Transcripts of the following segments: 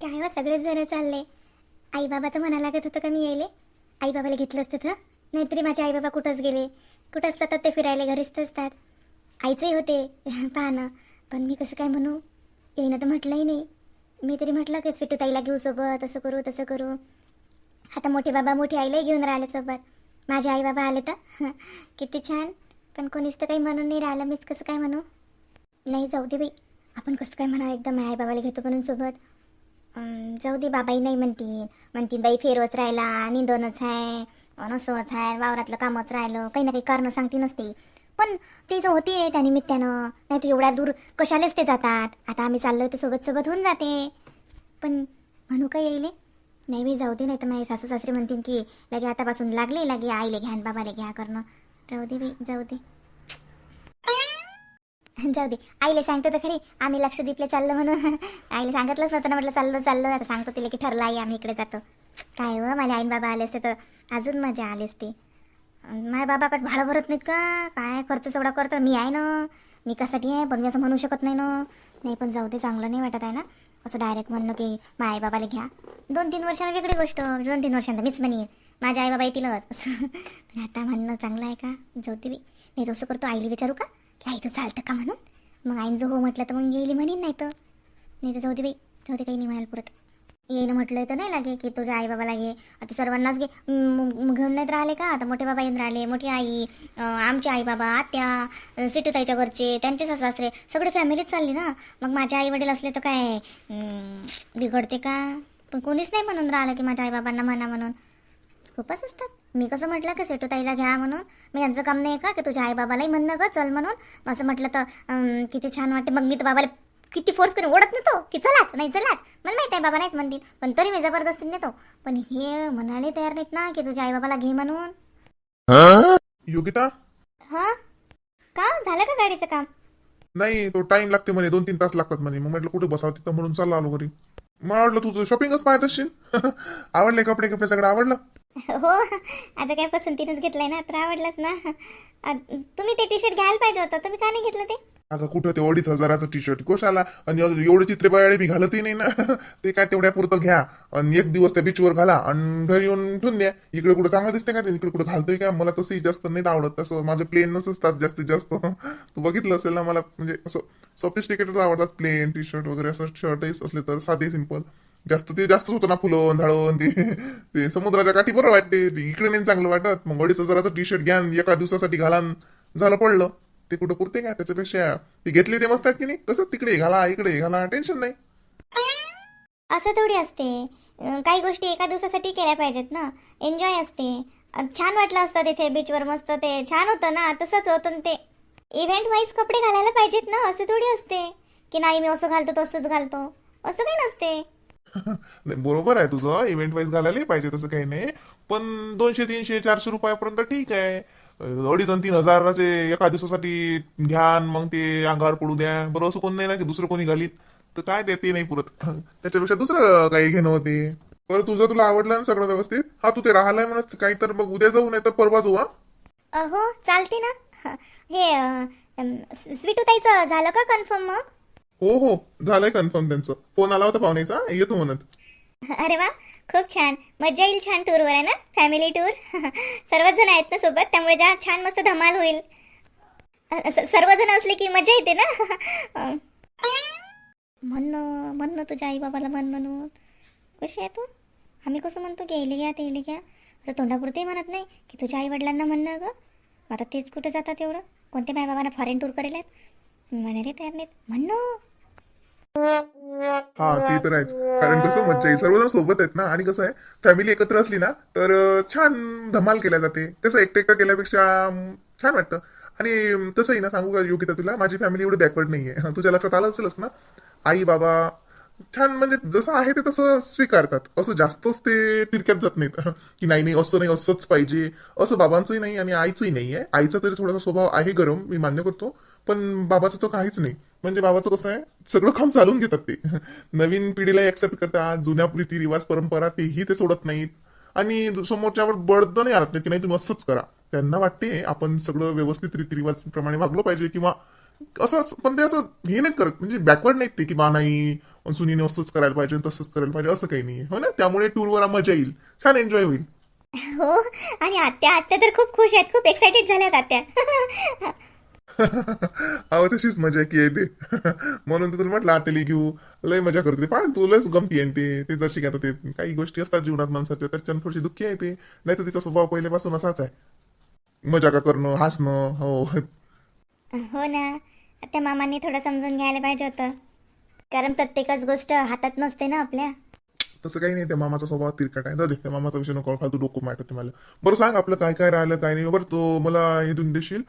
काय वा सगळेच जण चालले. आई बाबाचं म्हणा लागत होतं का मी यायले? आई बाबाला घेतलं असतं तर? नाहीतरी माझे आई बाबा कुठंच गेले. कुठंच सतत ते फिरायला घरीच तर असतात. आईचंही होते. पाहणं पण मी कसं काय म्हणू? येईनं तर म्हटलंही नाही. मी तरी म्हटलं की स्वीटू ताईला घेऊ सोबत? असं करू तसं करू. आता मोठे बाबा मोठी आईलाही घेऊन राहिले सोबत. माझे आई बाबा आले तर? किती छान. पण कोणीच तर काही म्हणून नाही राहिलं. मीच कसं काय म्हणू? नाही जाऊ दे बाई. आपण कसं काय म्हणावं? एकदम आई बाबाला घेतो म्हणून सोबत. जाऊ दे बाबाई नाही म्हणतील म्हणतील बाई फेरवच राहिला निंदनच आहे नसवच आहे वावरातलं कामच राहिलं काही ना काही कारणं सांगती नसते. पण ते जो होते त्या निमित्तानं नाही तर एवढ्या दूर कशालेच ते जातात. आता आम्ही चाललो तर सोबत सोबत होऊन जाते. पण म्हणू का येईल नाही मी जाऊ दे नाही तर माझे सासू सासरे म्हणतील की लगे आतापासून लागले लगे आईले घ्या बाबाले घ्या करणं. राहू दे बाई जाऊ दे. जाऊ दे आईला सांगतो तर खरी आम्ही लक्षद्वीपला चाललो म्हणून. आईला सांगितलंच नव्हतं ना म्हटलं चाललो चाललो. आता सांगतो तिला की ठरलं आई आम्ही इकडे जातो. काय हो, व माझ्या आईन बाबा आले असते तर? अजून मजा आली असती. माझ्या बाबाकडे भाडं भरत नाहीत का? काय खर्च सगळा करतो? मी आहे ना. मी कसाठी आहे? पण मी असं म्हणू शकत नाही ना. नाही पण जाऊ दे चांगलं नाही वाटत आहे ना. असं डायरेक्ट म्हणणं की माझ्या आई बाबाला घ्या. दोन तीन वर्षांना वेगळी गोष्ट. दोन तीन वर्षांना मीच म्हणेन. माझ्या आई बाबा येतीलच. पण आता म्हणणं चांगलं आहे का? जाऊ दे मी नाही तसं करतो. आईला विचारू का? की आई तू चालतं का म्हणून? मग आईन जो हो म्हटलं तर मग येईल म्हणेन नाही तर नाही तर जाऊ दे बाई जाऊ दे काही नाही म्हणाल पुरत. येईन म्हटलं तर नाही लागे की तुझ्या आई बाबा लागे आता सर्वांनाच घे. घेऊन नाहीत राहिले का? आता मोठे बाबा येऊन राहिले मोठी आई आमचे आई बाबा आत्या सिटूताईच्या घरचे त्यांचे सासरे सगळे फॅमिलीच चालली ना? मग माझे आई वडील असले तर काय? बिघडते का? पण कोणीच नाही म्हणून राहिलं की माझ्या आई बाबांना म्हणा म्हणून. खूपच असतात. मी कसं म्हटलं की सेटूताईला घ्या म्हणून? मी यांचं काम नाही का की तुझ्या आई बाबालाही म्हणणं का चल म्हणून? असं म्हटलं तर अं, किती छान वाटते. मग मी तर बाबाला किती फोर्स करून ओढत नेतो की चलाच नाही चलाच. मला माहिती आहे बाबा नाहीच म्हणतील पण तरी मी जबरदस्ती नेतो. पण हे म्हणाले तयार नाहीत ना की तुझ्या आई बाबाला घे म्हणून. योगिता? हा? का? झालं का गाडीचं काम? नाही तो टाइम लागते म्हणे दोन तीन तास लागतात म्हणे. मग म्हटलं कुठे बसावं तिथं म्हणून चाललो आलो घरी. मला वाटलं तुझं शॉपिंगच पाहत असशील. आवडले कपडे कपडे सगळं आवडलं? हो आता काय पसंतीनंच घेतलंय ना तर आवडलंच ना. तुम्ही ते टी शर्ट घ्यायला पाहिजे होतं तुम्ही का नाही घेतलं ते? अगं कुठं ते अडीच हजाराचं टी शर्ट कोशाला? आणि एवढे चित्रे बायाळे मी घालतही नाही ना. ते काय तेवढ्या पुरतं घ्या. आणि एक दिवस त्या बीचवर घाला आणि घरी येऊन ठेवून द्या. इकडे कुठं चांगलं दिसते का ते? इकडे कुठं घालतोय का? मला तसंही जास्त नाही आवडत. तसं माझे प्लेन असतात जास्तीत जास्त. तू बघितलं असेल ना मला म्हणजे असं सॉफिस्टिकेटेड आवडतात प्लेन टी शर्ट वगैरे असं शर्टही असले तर साधे सिंपल जास्त ते जास्तच होतं ना फुलं झाडं ते ते समुद्राच्या काठी बरं वाटते इकडे नाही चांगलं वाटत. मग अडीच हजाराचं टी शर्ट घ्या एका दिवसासाठी घालान. झालं पडलं. ते कुठं पुरते का त्याच्यापेक्षा? ते घेतले ते मस्त आहेत की नाही? कसं? तिकडे घाला इकडे घाला. टेन्शन नाही. असं थोडी असते. काही गोष्टी एका दिवसासाठी केल्या पाहिजेत ना. एन्जॉय असते. छान वाटलं असतं तिथे बीचवर मस्त ते. छान होतं ना. तसंच होतं ते. इव्हेंट वाईज कपडे घालायला पाहिजेत ना. असे थोडी असते. की नाही मी असं घालतो तसंच घालतो. असं काही नसते. बरोबर आहे तुझं. इव्हेंट वाईज घालायलाही पाहिजे तसं काही नाही. पण दोनशे तीनशे चारशे रुपयापर्यंत ठीक आहे. अडीच आणि तीन हजाराचे एका दिवसासाठी घ्या मग ते अंगावर पडू द्या. बरं असं कोण नाही ना की दुसरं कोणी घालीत. तर काय ते ते नाही पुरत. त्याच्यापेक्षा दुसरं काही घेणं होते. बरं तुझं तुला आवडलं ना सगळं व्यवस्थित? हा तू ते राहिलाय म्हणत काही तर मग उद्या जाऊ नाही तर परवा जाऊ हा. हो चालते ना. हे स्वीटू ताईचं झालं का कन्फर्म मग? हो हो. झालंय कन्फर्म त्यांचं. फोन आला होता पाहुण्याचा? येतो म्हणत. अरे वा खूप छान. मजा येईल छान टूरवर आहे ना? फॅमिली टूर सर्वच जण आहेत ना सोबत? त्यामुळे जा छान मस्त धमाल होईल. अ, स- सर्वजण असले की मजा येते ना? म्हणणं म्हणणं तुझ्या आई बाबाला म्हण. म्हणून कशी आहे तू? आम्ही कसं म्हणतो की येले घ्या ते येले घ्या. आता तोंडापुरते म्हणत नाही की तुझ्या आई वडिलांना म्हणणं ग. आता तेच कुठे जातात एवढं? कोणते माय बाबांना फॉरेन टूर करेल आहेत? म्हणायला तयार नाहीत. म्हणणं हा ते तर आहेच. कारण कसं मज्जा येईल सर्वजण सोबत आहेत ना. आणि कसं आहे फॅमिली एकत्र असली ना तर छान धमाल केल्या जाते. कसं एकटे एकटं केल्यापेक्षा छान वाटतं. आणि तसंही ना सांगू का योगिता तुला? माझी फॅमिली एवढी बॅकवर्ड नाहीये. तुझ्या लक्षात आलं असेलच ना आई बाबा छान म्हणजे जसं आहे ते तसं स्वीकारतात. असं जास्तच ते तिरक्यात जात नाहीत. की नाही नाही असं नाही असंच पाहिजे. असं बाबांचंही नाही आणि आईचंही नाही आहे आईचा तरी थोडासा स्वभाव आहे गरम मी मान्य करतो. पण बाबाचा तो काहीच नाही. म्हणजे बाबाचं कसं आहे सगळं काम चालून घेतात ते. नवीन पिढीला ऍक्सेप्ट करतात जुन्या रीती रिवाज परंपरा तेही ते सोडत नाहीत. आणि समोरच्यावर बळद नाही आणत नाही की नाही तुम्ही असंच करा. त्यांना वाटते आपण सगळं व्यवस्थित रीतिरिवाज प्रमाणे वागलो पाहिजे किंवा असंच पण ते असं हे नाही करत म्हणजे बॅकवर्ड नाहीत ते की बा नाही सुनीने असंच करायला पाहिजे तसंच करायला पाहिजे असं काही नाही हो ना? त्यामुळे टूरवर मजा येईल. छान एन्जॉय होईल. हो आणि आत्या आत्या तर खूप खुश आहेत खूप एक्साइटेड झाल्यात आत्या. अहो तशीच मजा की येते म्हणून तुला म्हटलं आतेली घेऊ. लय मजा करते पाय तू लयच गमती आहे ते. ते जशी आता ते. काही गोष्टी असतात जीवनात माणसाच्या त्याच्यानं थोडीशी दुःखी आहे ते. नाही तर तिचा स्वभाव पहिल्यापासून असाच आहे. मजा का करणं हसणं हो. हो ना. त्या मामांनी थोडं समजून घ्यायला पाहिजे होतं. कारण प्रत्येकच गोष्ट हातात नसते ना आपल्या. तसं काही नाही त्या मामाचा स्वभाव तिरकट आहे दे त्या मामाचा विषय नको फालतू डोकं मारत होते मला. बरं सांग आपलं काय काय राहिलं काय नाही. बरं तो मला हे देऊन देशील?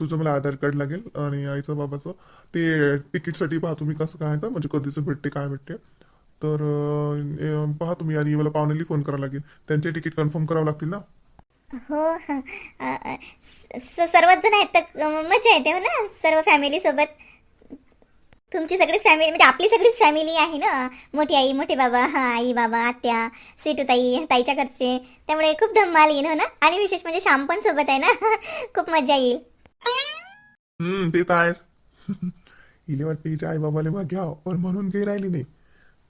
तुझं मला आधार कार्ड लागेल आणि आईचं बाबाचं. ते तिकीटसाठी पहा तुम्ही कसं काय तर म्हणजे कधीचं भेटते काय भेटते. तर पहा तुम्ही आणि मला पाहुण्याला फोन करावं लागेल. त्यांचे तिकीट कन्फर्म करावं लागतील ना? हो सर्वच जण आहेत तर मजा येते हो ना? सर्व फॅमिली सोबत? तुमची सगळीच फॅमिली म्हणजे आपली सगळीच फॅमिली आहे ना? मोठी आई मोठे बाबा हा आई बाबा आत्या सिटू ताई ताईच्या घरचे. त्यामुळे खूप धम्माल येईल हो ना? आणि विशेष म्हणजे श्याम पण सोबत आहे ना? खूप मजा येईल. हम्म ते तर आहेच. इले वाटते तिच्या आई बाबाला मग घ्याव पण म्हणून काही राहिली नाही.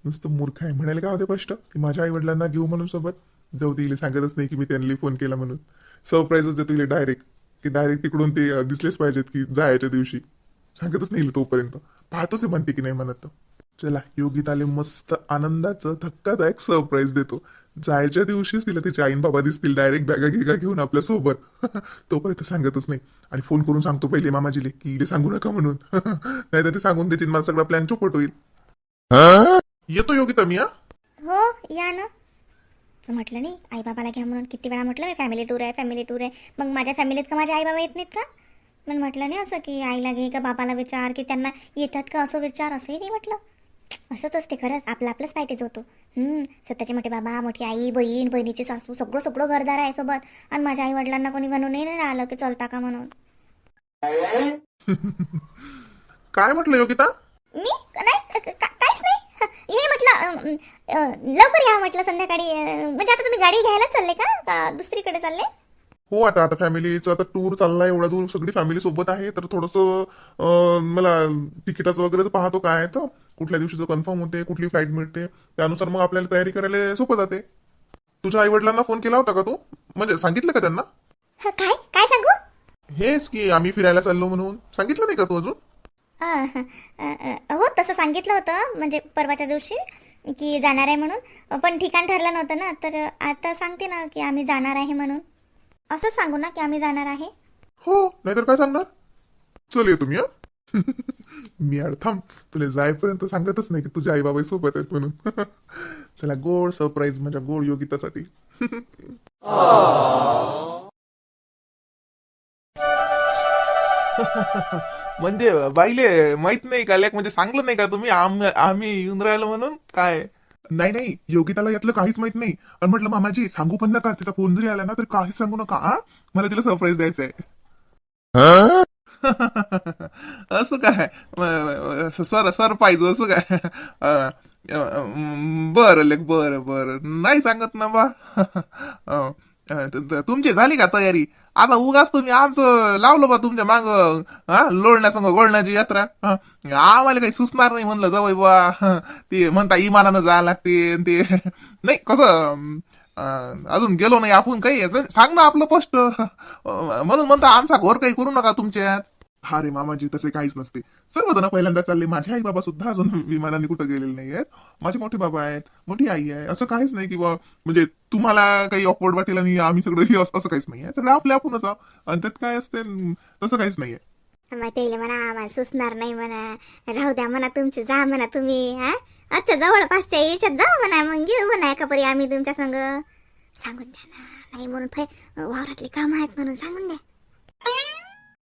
नुसतं मूर्ख आहे. म्हणायला काय होते स्पष्ट की माझ्या आई वडिलांना घेऊ म्हणून सोबत? जाऊ दे इले सांगतच नाही की मी त्यांना फोन केला म्हणून. सरप्राईजच देतो इले डायरेक्ट की डायरेक्ट तिकडून ते दिसलेच पाहिजेत की जायच्या दिवशी. सांगतच नाही तोपर्यंत. पाहतोच आहे म्हणते की नाही म्हणत चला योगिताले मस्त आनंदाचं धक्कादायक सरप्राईज देतो. जायच्या दिवशीच तिला तिच्या आईन बाबा दिसतील डायरेक्ट बॅगा गिगा घेऊन आपल्यासोबत. तोपर्यंत सांगतच नाही. आणि फोन करून सांगतो पहिले मामाजीले की इले सांगू नका म्हणून. नाही तर ते सांगून देतील मला सगळा प्लॅन चोपट होईल. येतो योगिता मी हा? हो या ना. म्हटलं नाही आई बाबाला घ्या म्हणून किती वेळा म्हटलं फॅमिली टूर आहे फॅमिली टूर आहे. मग माझ्या फॅमिलीत का माझ्या आई बाबा येत नाहीत का? पण म्हटलं नाही असं की आईला घे का बाबाला विचार की त्यांना येतात का असं विचार असंही नाही म्हटलं. असंच असते खरंच. आपलं आपलंच पाहिजेच होतो हम्म, स्वतःचे मोठे बाबा मोठी आई बहीण बहिणीची सासू सगळं सगळं घरदार आहे सोबत. आणि माझ्या आई वडिलांना कोणी म्हणूनही नाही राहिलं की चलता का म्हणून. काय म्हटलं योगिता? मी? नाही काहीच नाही. हे म्हटलं लवकर या म्हटलं संध्याकाळी. म्हणजे आता तुम्ही गाडी घ्यायला चालले का दुसरीकडे चालले? हो आता आता फॅमिलीचा आता टूर चाललाय एवढा दूर सगळी फॅमिली सोबत आहे तर थोडस मला तिकिटाचं वगैरे पाहतो काय तर. कुठल्या दिवशीचं कन्फर्म होते कुठली फ्लाईट मिळते त्यानुसार मग आपल्याला तयारी करायला सोपं जाते. तुझ्या आई वडिलांना फोन केला होता का तू? म्हणजे सांगितलं का त्यांना? ह, काय? काय सांगू? हेच की आम्ही फिरायला चाललो म्हणून. सांगितलं नाही का तू अजून? हो तसं सांगितलं होतं म्हणजे परवाच्या दिवशी की जाणार आहे म्हणून. पण ठिकाण ठरलं नव्हतं ना तर आता सांगते ना की आम्ही जाणार आहे म्हणून. असं सांगू ना की आम्ही जाणार आहे? हो नाहीतर काय सांगणार? चल ये तुम्ही हा? मी यार थांब. तुला जायपर्यंत सांगतच नाही की तुझ्या आई बाबा सोबत आहेत म्हणून. चला गोड सरप्राईज माझ्या गोड योगितासाठी. म्हणजे बाईले माहीत नाही का लेक म्हणजे सांगलं नाही का तुम्ही? आम- आम्ही येऊन राहिलो म्हणून? काय? नाही नाही योगिताला यातलं काहीच माहीत नाही. आणि म्हटलं मामाजी सांगू पण नका. तिचा फोन जरी आला ना तर काहीच सांगू नका हा? मला तिला सरप्राईज द्यायचं आहे असं काय? सर सर पाहिजे असं काय? बरं लेक बरं बरं. नाही सांगत ना बा. तुमची झाली का तयारी? आता उगाच तुम्ही आमचं लावलं बा तुमच्या माग हा? लोळण्यासंग गोळण्याची यात्रा. आम्हाला काही सुचणार नाही म्हणलं जावई बा ते म्हणता इमानानं जायला लागते ते. नाही कसं अजून गेलो नाही आपण काही. सांग ना आपलं पोस्ट. म्हणून म्हणता आमचा घोर काही करू नका तुमच्यात. हा रे मामाजी तसे काहीच नसते. सर्वजण पहिल्यांदा चालले. माझे आई बाबा सुद्धा अजून विमानाने कुठं गेलेले नाही आहेत. माझे मोठे बाबा आहेत मोठी आई आहे. असं काहीच नाही किंवा म्हणजे तुम्हाला काही ऑकवर्ड वाटेल आणि आम्ही सगळं हे असं काहीच नाही आहे. सगळं आपल्या आपणच आणि त्यात काय असते तसं काहीच नाहीये मग ते म्हणा आम्हाला सुचणार नाही म्हणा. राहू द्या म्हणा तुमचे जा म्हणा तुम्ही हा? अच्छा जवळपासच्या याच्यात जा म्हणा मग घेऊ म्हणा एका परी आम्ही तुमच्या संग. सांगून द्या ना. नाही म्हणून फै वावरातली काम आहेत म्हणून सांगून द्या.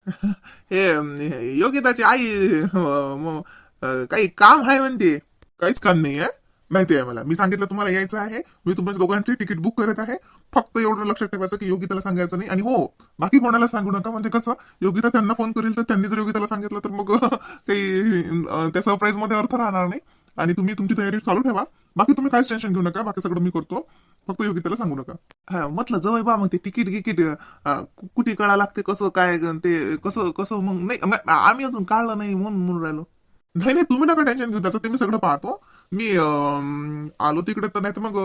हे योगिताची आई म- अं, काही काम आहे म्हणते काहीच काम नाही आहे माहिती आहे मला मी सांगितलं तुम्हाला यायचं आहे मी तुमच्या दोघांचे तिकीट बुक करत आहे फक्त एवढं लक्षात ठेवायचं की योगिताला सांगायचं नाही आणि हो बाकी कोणाला सांगू नका म्हणजे कसं योगिता त्यांना फोन करेल तर त्यांनी जर योगिताला सांगितलं तर मग काही अं, त्या सरप्राईजमध्ये अर्थ राहणार नाही आणि तुम्ही तुमची तयारी चालू ठेवा बाकी तुम्ही काहीच टेन्शन घेऊ नका बाकी सगळं मी करतो. फक्त योगिताला सांगू नका. हा म्हटलं जवळ बा मग ते तिकीट गिकीट कुठे कळा लागते कसं काय ते कसं कसं मग नाही आम्ही अजून काढलं नाही म्हणून म्हणून राहिलो. नाही नाही तुम्ही नका टेन्शन घेऊ त्याचं ते मी सगळं पाहतो. मी आलो तिकडे तर नाही तर मग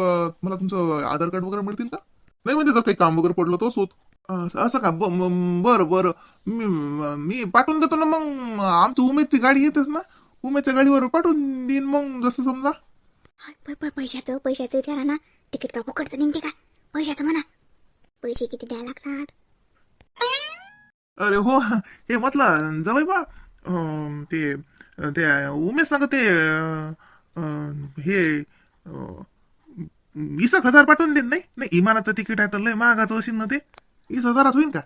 मला तुमचं आधार कार्ड वगैरे मिळतील का? नाही म्हणजे जर काही काम वगैरे पडलं होत अं, असं का? बरं बरं. मी मी पाठवून देतो ना मग आमची उमेदची गाडी येतेच ना. उमेदच्या गाडीवर पाठवून देईन मग जसं समजा. पैशाचं पैशाचं विचारा ना. तिकीट का फुकटचं निघते का? पैशाचं म्हणा. पैसे किती द्यायला लागतात? अरे हो हे म्हटलं जवळ बा. अं, ते ते उमेश सांग ते अं, हे अं, वीस एक हजार पाठवून देत नाही? नाही इमानाचं तिकीट आहे तर लय महागाचं असेल ना ते. वीस हजारात होईल का?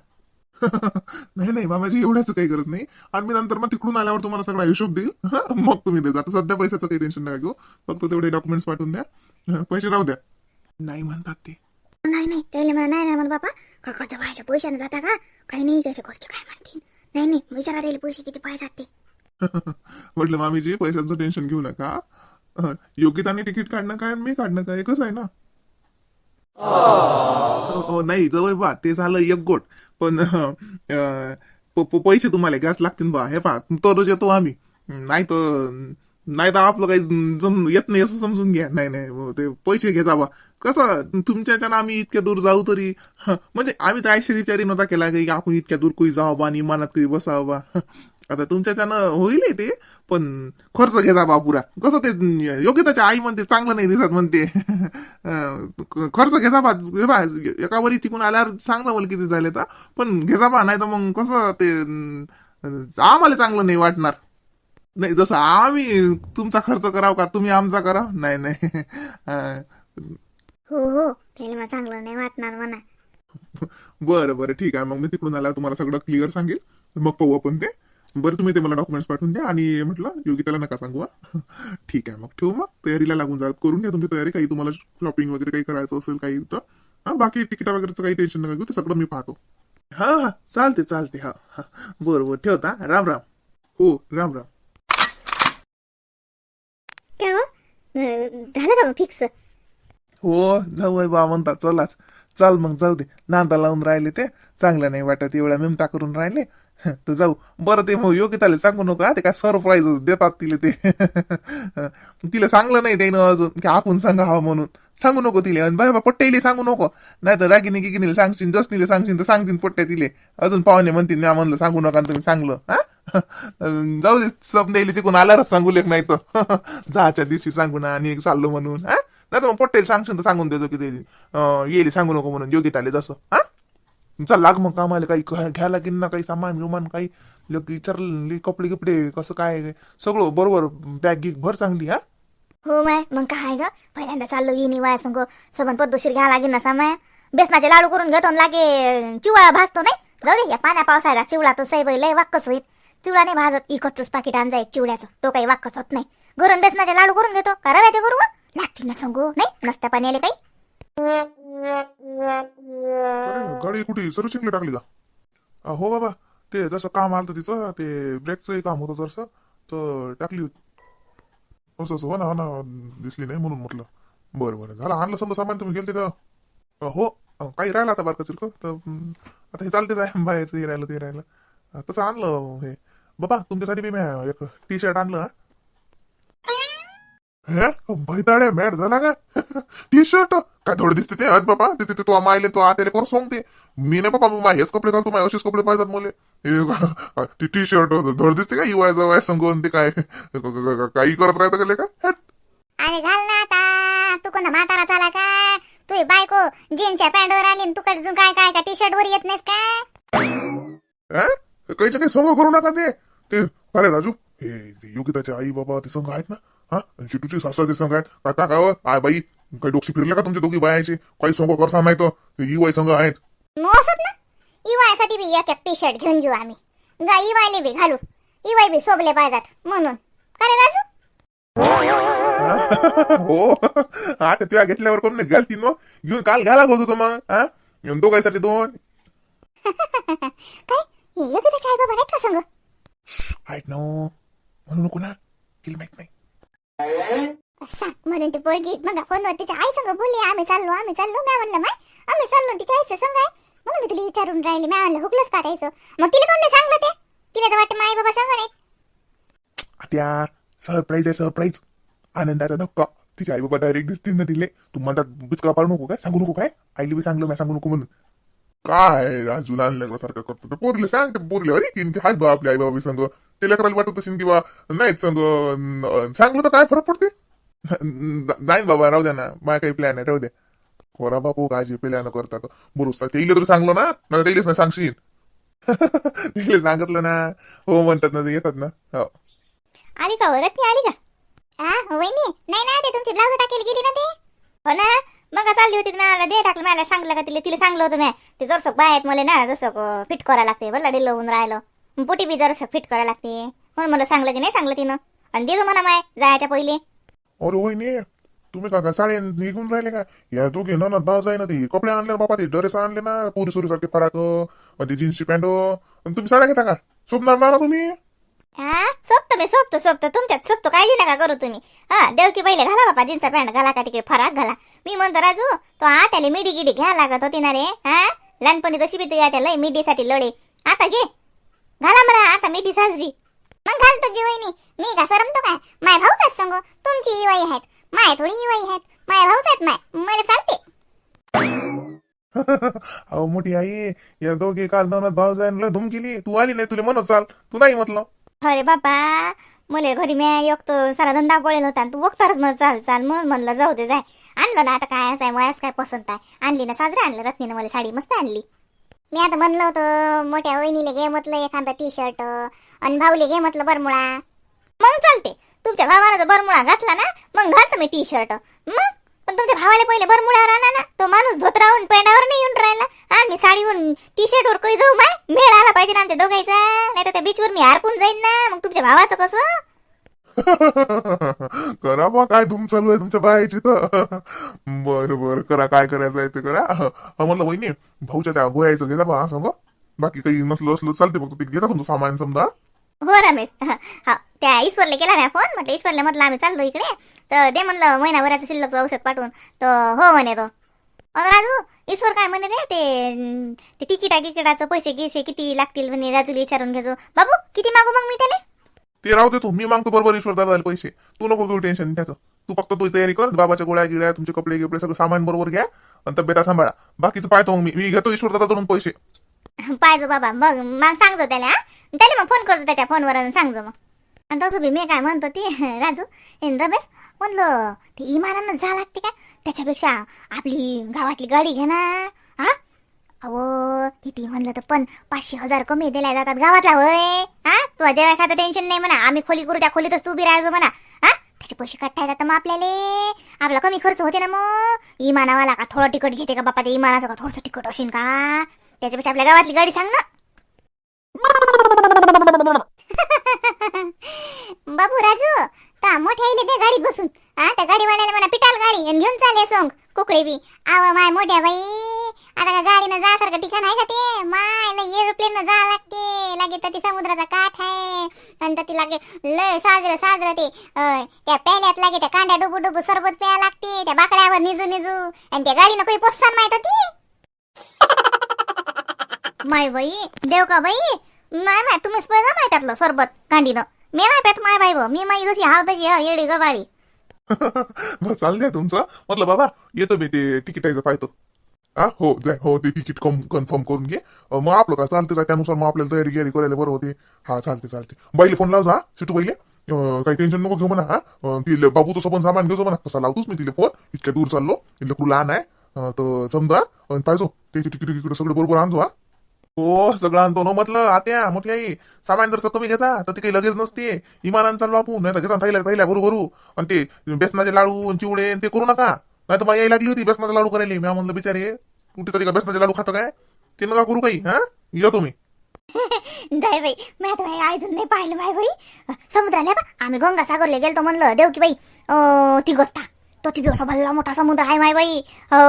नाही नाही मामाजी एवढ्याच काही गरज नाही. आणि मी नंतर मग तिकडून आल्यावर तुम्हाला सगळा हिशोब देईल. मग तुम्ही देजा. आता सध्या पैशाचं काही टेन्शन नका घेऊ. फक्त तेवढे डॉक्युमेंट्स पाठवून द्या. पैसे राहू द्या. नाही म्हणतात ते. नाही नाही त्याला मला नाही नाही म्हणा बापा काकाच्या बायच्या पैशाने जाता का? काही नाही त्याच्या घरचे काय म्हणतील? नाही नाही विचारा त्याला पैसे किती पाहिजे ते. म्हटलं मामीजी पैशाचं टेन्शन घेऊ नका. योगिताने तिकीट काढणं काय मी काढणं काय एकच आहे ना? हो हो, नाही जवळ बा ते झालं एक गोट. पण अं, पैसे तुम्हाला गॅस लागतील बा. हे पा तरच येतो आम्ही. नाही तर नाही तर आपलं काही जम येत नाही असं समजून घ्या. नाही नाही हो, ते पैसे घे बा. कसं तुमच्याच्यानं आम्ही इतक्या दूर जाऊ तरी म्हणजे आम्ही तर आयुष्य विचारी नव्हता केला की आपण इतक्या दूर कोणी जाऊ बा आणि मनात काही बसावं बा. आता तुमच्याच्यानं होईल हे ते पण खर्च घे बा पुरा कसं ते योग्यताच्या आई म्हणते चांगलं नाही दिसत म्हणते. खर्च घ्यायचा बा बा. एका वरी तिकून आल्यावर सांगता मला किती झाले तर. पण घ्यायचा बा नाही तर मग कसं ते आम्हाला चांगलं नाही वाटणार. नाही जसं आम्ही तुमचा खर्च कराव का तुम्ही आमचा करा नाही नाही. हो हो. चांगलं नाही वाटणार म्हणा. बरं बरं. ठीक आहे. मग मी तिकडून आल्यावर तुम्हाला सगळं क्लिअर सांगेल. मग पाहू आपण ते. बरं तुम्ही ते मला डॉक्युमेंट्स पाठवून द्या आणि म्हटलं योगिताला नका सांगू हा. ठीक आहे मग ठेवू मग. तयारीला लागून जा करून घ्या तुमची तयारी. काही तुम्हाला शॉपिंग वगैरे काही करायचं असेल काही तर. हा बाकी तिकिटा वगैरेचं काही टेन्शन नका घेऊ ते सगळं मी पाहतो. हा हा चालते चालते हा हा. बरं बरं ठेवता? राम राम. हो राम राम. काय हो? अं, झालं का मग फिक्स हो जाऊ बा म्हणता चलाच. चाल मग जाऊ दे. नांदा लावून राहिले ते. चांगलं नाही वाटत एवढ्या मिमता करून राहिले. तर जाऊ. बरं ते मग योग्यताले सांगू नका ते काय सरप्राईज देतात तिला ते. तिला सांगलं नाही त्यानं अजून की आपण सांगावं म्हणून. सांगू नको तिले. आणि बाबा पट्ट्याले सांगू नको. नाही तर रागिनी गिगिनीला सांगशील जसनीले सांगशील तर सांगतील पट्ट्या तिले. अजून पाहुणे म्हणतील मी म्हणलं सांगू नका आणि तुम्ही सांगलं. हा? जाऊ दे समजायला तिकून आल्यावरच सांगू लेख नाही तर. जाच्या दिवशी सांगू ना आणि चाललो म्हणून. हा? नाही तर मग पट्टेल सांगशील तर सांगून देतो की ते येईल सांगू नको म्हणून. योगिताले जसं हा? चल लाग मग कामाला काही घ्या- घ्यायला की ना काही सामान विमान काही लोक विचारले कपडे गिपडे कसं काय सगळं बरोबर बॅग गिग भर चांगली हा? हो माय मग काय ग? पहिल्यांदा चाललो येईनी वाया संग. सोबत पद्धतशीर घ्या लागेल ना सामाय. बेसनाचे लाडू करून घेतो लागे. चिवळा भाजतो नाही? जाऊ दे या पाण्या पावसाळ्यात चिवळा तो सैब लय वाक्कच होईल. चिवळा नाही भाजत इकतच पाकिट आणजा एक चिवड्याचं तो काही वाक्कच होत नाही. घरून बेसनाचे लाडू करून घेतो. का रव्याचे करू लागतील ना सांगू नाही नसत्या पाणी आले काही गाडी कुठे? सर्व्हिसिंगला टाकली का? हो बाबा ते जसं काम आलं तिचं ते ब्रेकचंही काम होतं जसं तर टाकली होती. असं असं हो ना हो ना दिसली नाही म्हणून म्हटलं. बरं बरं झालं आणलं समजा सामान तुम्ही गेलते तर हो काही राहिलं आता बारका चिरक तर आता हे चालते आहे बायचं हे राहिलं ते राहिलं. तसं आणलं हे. बाबा तुमच्यासाठी मी एक टी शर्ट आणलं हा. बैताड्या मॅट झाला का टी शर्ट काय थोडं दिसते ते अरे बाबा ते ते तो मायले तो आतेले कोण सांगते मी नाही बाबा मग हेच कपडे घालतो माझे असेच कपडे पाहिजेत मला ती टी शर्ट धड दिसते का युवाय जवळ सांगून ते काय काही करत राहतं का का. अरे घाल ना आता तू कोणा म्हातारा झाला का तू बायको जीन्सच्या पॅन्टवर आली तू काय अजून काय काय का टी शर्ट वर येत नाहीस काय अं? काहीच्या काही संग करू नका ते ते अरे राजू हे योगिताचे आई बाबा ते संघ आहेत ना हा? आणि चिटूचे सासाचे संघ आहेत काका काव आय बाई काही डोक्षी फिरले का तुमच्या दोघी बायाचे? काही संघ करसा नाही तर युवाई संघ आहेत. मोसत ना? इवायसाठी बी एक टी शर्ट घेऊन घेऊ आम्ही. जा इवायले बी घालू. इवाय बी सोबले पाहिजात म्हणून. का रे राजू? हो? आता तुला घेतल्यावर कोण नाही घालती मग? घेऊन काल घाला होत होतो मग हा? दोघांसाठी दोन. काय? हे योग्य त्याच्या आई बाबा नाहीत का संग ऐक ना म्हणू नको ना. तिला माहीत नाही. म्हणून ती पोरगी मग फोनवर तिच्या आई संग बोलली आम्ही चाललो आम्ही चाललो. मी म्हणलं माय आम्ही चाललो तिच्या आईचं संग आहे. म्हणून मी तुला विचारून राहिली मी म्हणलं हुकलंच काढायचं मग तिला कोण सांगलं ते? तिला तर वाटतं माय बाबा सांगा नाही त्या सरप्राईज आहे सरप्राईज आनंदाचा धक्का. तिच्या आई बाबा डायरेक्ट दिसतील ना तिले. तू म्हणतात बिचका पाडू नको काय? सांगू नको काय? आईली बी सांगलो मी सांगू नको म्हणून. काय राजू लहान लेकरासारखं करतो. तर पोरले सांग ते पोरले अरे की हाय बा आपल्या आई बाबा सांग. ते लेकराला वाटत असेल किंवा नाहीच सांग अं, सांगलं तर काय फरक पडते? नाही बाबा राहू द्या ना माझ्या काही प्लॅन आहे राहू द्या. कोरा बापू काळजी प्लॅन करतात बरोबर तेले तर सांगलो ना मला तेलेच नाही सांगशील. तेले सांगितलं ना. हो म्हणतात ना ते येतात ना. हो. आली का वरत? ती आली का? हा वहिनी नाही ना ते तुमची ब्लाउज टाकेल गेली ना ते? हो ना? मग चालली होती मला दे टाकलं मला सांगलं का तिला? तिला सांगलं होतं मी. ते जरसं बाहेर आहेत मला ना जसं फिट करायला लागते भरला डिल्लो होऊन राहिलं. पोटी बी जरसं फिट करायला लागते. म्हणून मला सांगलं की नाही सांगलं तिनं. आणि दे म्हणा माय जायच्या पहिले. अरे वहिनी तुम्ही का साडे निघून राहिले का? या दोघे ना भाऊ जाय ना ते. कपडे आणले ना बापा ते ड्रेस आणले ना पुरी सुरी सारखे फराक ते जीन्सची पॅन्ट. आणि तुम्ही साड्या घेता का? शोभणार ना तुम्ही? हा सोपतो मी सोपतो सोपतो तुमच्यात सोपतो काळजी नका करू तुम्ही हा देवकी पहिले घाला बापा जीन्सचा पॅन्ट घाला का तिकडे फराक घाला मी म्हणतो राजू तो आत्याला मिडी गिडी घ्या लागत होती ना रे हा लहानपणी तशी बी तू या लय मिडीसाठी लढे आता घे घाला मला आता मिठी साजरी मग घालतो जी वहिनी मी का सरमतो काय माय भाऊच सांगू तुमची इवाई आहेत माय थोडी इवाई आहेत माय भाऊच आहेत माय मला चालते अहो मोठी आई या दोघे काल दोनात भाऊ जायला धूम केली तू आली नाही तुला म्हणत चाल तू नाही म्हटलं अरे बापा मला घरी मी एक तर सारा धंदा पळेल होता आणि तू बघतारच मग चाल चाल म्हणून म्हणलं जाऊ दे जाय. आणलं ना आता काय असं आहे काय पसंत आहे. आणली ना साजरा आणलं रत्नीनं मला साडी मस्त आणली. मी आता म्हणलं होतं मोठ्या वहिनीले घे म्हटलं एखादा टी शर्ट आणि भाऊले घे म्हटलं बरमुळा. मग चालते. तुमच्या भावाला जर बरमुळा घातला ना मग घालतो मी टी शर्ट मग पण तुमच्या भावाला पहिले बरमुळ्यावर आणा ना तो माणूस धोत्रावून पेंडावर नाही येऊन राहिला. आणि मी साडीहून टी शर्टवर काही जाऊ माय मेळ आला पाहिजे ना आमच्या दोघायचा नाही तर त्या बीचवर मी हारपून जाईन ना. मग तुमच्या भावाचं कसं? करा बा काय तुम चालू आहे तुमच्या बायाची तर. बर बर करा काय करायचं आहे ते करा. हा, म्हणलं वहिनी भाऊच्या त्या गोयाचं घेता बा सांग बाकी काही नसलं असलं चालते फक्त ते घेता तुमचं सामान समजा. हो रमेश. हा. त्या ईश्वरला केला ना फोन म्हटलं ईश्वरला म्हटलं आम्ही चाललो इकडे. तर ते म्हणलं महिनाभराचं शिल्लक औषध पाठवून. तर हो म्हणे तो. अगं राजू ईश्वर काय म्हणे रे ते ते तिकिटा गिकिटाचं पैसे गिसे किती लागतील म्हणे राजूला विचारून घेजो बाबू किती मागू मग मी त्याला? ते राहू दे तू मी मागतो बरोबर ईश्वर दादाला पैसे. तू नको घेऊ टेन्शन त्याचं. तू फक्त तू तयारी कर बाबाच्या गोळ्या गिळ्या तुमचे कपडे गिपडे सगळं सामान बरोबर घ्या आणि तब्येता सांभाळा. बाकीचं पाहतो मग मी. मी घेतो ईश्वर दादाकडून पैसे. पाहिजे बाबा मग मग सांगतो त्याला हा? त्याला मग फोन करतो त्याच्या फोनवर सांगतो मग. आणि तसं बी मी काय म्हणतो ते राजू हे रमेश म्हणलं ते इमानानं जा लागते का? त्याच्यापेक्षा आपली गावातली गाडी घे ना. हा? अहो किती म्हणलं तर पण पाचशे हजार कमी दिल्या जातात गावातला होय. हा? तुझ्या जेव्हा खायचं टेन्शन नाही म्हणा. आम्ही खोली करू त्या खोलीतच तू बी राहायचो म्हणा. हा? त्याचे पैसे काढता येतात मग आपल्याला. आपला कमी खर्च होते ना मग. इमानावाला का थोडं तिकट घेते का बापा? ते इमानाचं का थोडंसं तिकट असेल का? त्याच्यापेक्षा आपल्या गावातली गाडी सांग ना. बाबू राजू ता मोठ्या आईले गाडीत बसून. हा त्या गाडीवाल्याला म्हणा पिटाल गाडी आणि घेऊन चालले सोंग कुकडे बी. आव माय मोठ्या बाई. आता का गाडीनं जासारखं ठिकाण आहे का ते? माय एरोप्लेन न जा लागते. लागे तर ती समुद्राचा काठ आहे. आणि तर ती लागे लय साजरं साजरं ते त्या प्याल्यात लागे त्या कांड्या डुबू डुबू सरबत प्या लागते त्या बाकड्यावर निजू निजू. आणि त्या गाडीनं काही पोसान माहीत होती? माय बाई देव का बाई? नाही माय तुम्हीच पहिला माय त्यातलं सरबत कांडीनं. मी नाही पेत माय बाई मी माई जशी हाव तशी हाव, येडी गवाळी बरं चाललंय तुमचं. म्हटलं बाबा येतो मी ते तिकिटायचं पाहतो. हा हो जाय हो ते तिकीट कन्फर्म करून घे. मग आपलं काय चालते जाय त्यानुसार मग आपल्याला तयारी गियारी करायला बरं होते. हा चालते चालते बाईले फोन लावजा हा शिटू बाईले. अं, काही टेन्शन नको घेऊ म्हणा हा. अं, बाबू तसं पण सामान घेतो म्हणा. तसा लावतोच मी तिथे फोन इतक्या दूर चाललो. इथलं लहान आहे. अं, तर समजा अं, पाहिजो त्याची तिकीट तिकीट सगळं बरोबर आणतो हा. हो सगळं आणतो ना म्हटलं आत्या मोठी आई सामान जर कमी घेता तर ती काही लगेच नसते. इमानान चालू आपण नाही तर घेता थैल्या थैल्या भरू भरू. आणि ते बेसनाचे लाडू चिवडे ते करू नका. नाही तर बाई आई लागली होती बेसनाचा लाडू करायला. मी म्हणलं बिचारे कुठे तरी का बेसनाचे लाडू खातं काय? ते नका करू काही हा? येतो मी जाय बाई मी आता बाई अजून नाही पाहिलं माय बाई. समुद्राला बा. आम्ही गंगासागरला गेलतो म्हणलं देव की बाई. अं, ती गोष्ट. तो ती असा भल्ला मोठा समुद्र आहे माय बाई. हो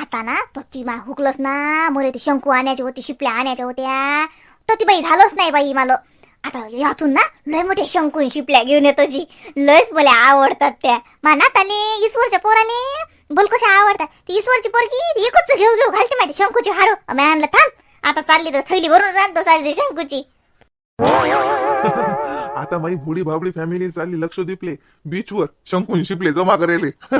आता ना तो ती मा हुकलच ना मला ते शंकू आणायची होती शिपल्या आणायच्या होत्या. तो ती बाई झालंच नाही बाई मला. आता यातून ना लय मोठे शंकून शिपल्या घेऊन येतो जी. लयच मला आवडतात त्या. मानात आले ईश्वरच्या पोराले बोल कशा आवडतात. ती ईश्वरची पोरगी एकच घेऊ घेऊ घालते माहिती शंकूची हारो. मॅनला आणलं थांब. आता चालली तर थैली भरून आणतो चालली शंकूची. आता माई भोडी भाबडी फॅमिली चालली लक्ष दिपले. बीचवर शंकून शिपले जमा करेले.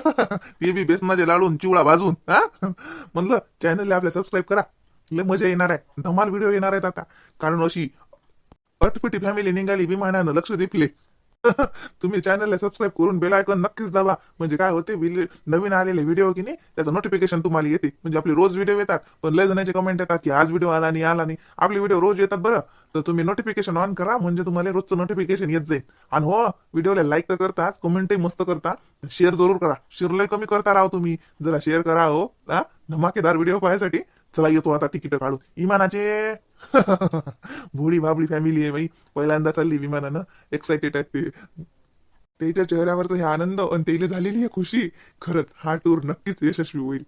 ते बी बेसनाचे लाडून चिवडा भाजून हा? म्हणलं चॅनलला आपल्या सबस्क्राईब करा. लय मजा येणार आहे. धमाल व्हिडिओ येणार आहेत आता. कारण अशी अटपटी फॅमिली निघाली विमानानं लक्ष दिपले. तुम्ही चॅनलला सबस्क्राईब करून बेल आयकॉन नक्कीच दाबा. म्हणजे काय होते नवीन आलेले व्हिडिओ की नाही त्याचं नोटिफिकेशन तुम्हाला येते. म्हणजे आपले रोज व्हिडिओ येतात पण लय जणांचे कमेंट येतात की आज व्हिडिओ आला नाही आला नाही. आपले व्हिडिओ रोज येतात बरं. तर तुम्ही नोटिफिकेशन ऑन करा म्हणजे तुम्हाला रोजचं नोटिफिकेशन येत जाईल. आणि हो व्हिडिओला लाईक तर करताच कमेंटही मस्त करता. शेअर जरूर करा. शेअर लय कमी करता राहा तुम्ही. जरा शेअर करा हो. हा? धमाकेदार व्हिडिओ पाहायसाठी. चला येतो आता तिकीट काढू इमानाचे भोळी बाबळी फॅमिली आहे बाई. पहिल्यांदा चालली विमानानं. एक्साइटेड आहे ते. त्याच्या चेहऱ्यावरचा हे आनंद आणि त्याला झालेली आहे खुशी. खरंच हा टूर नक्कीच यशस्वी होईल.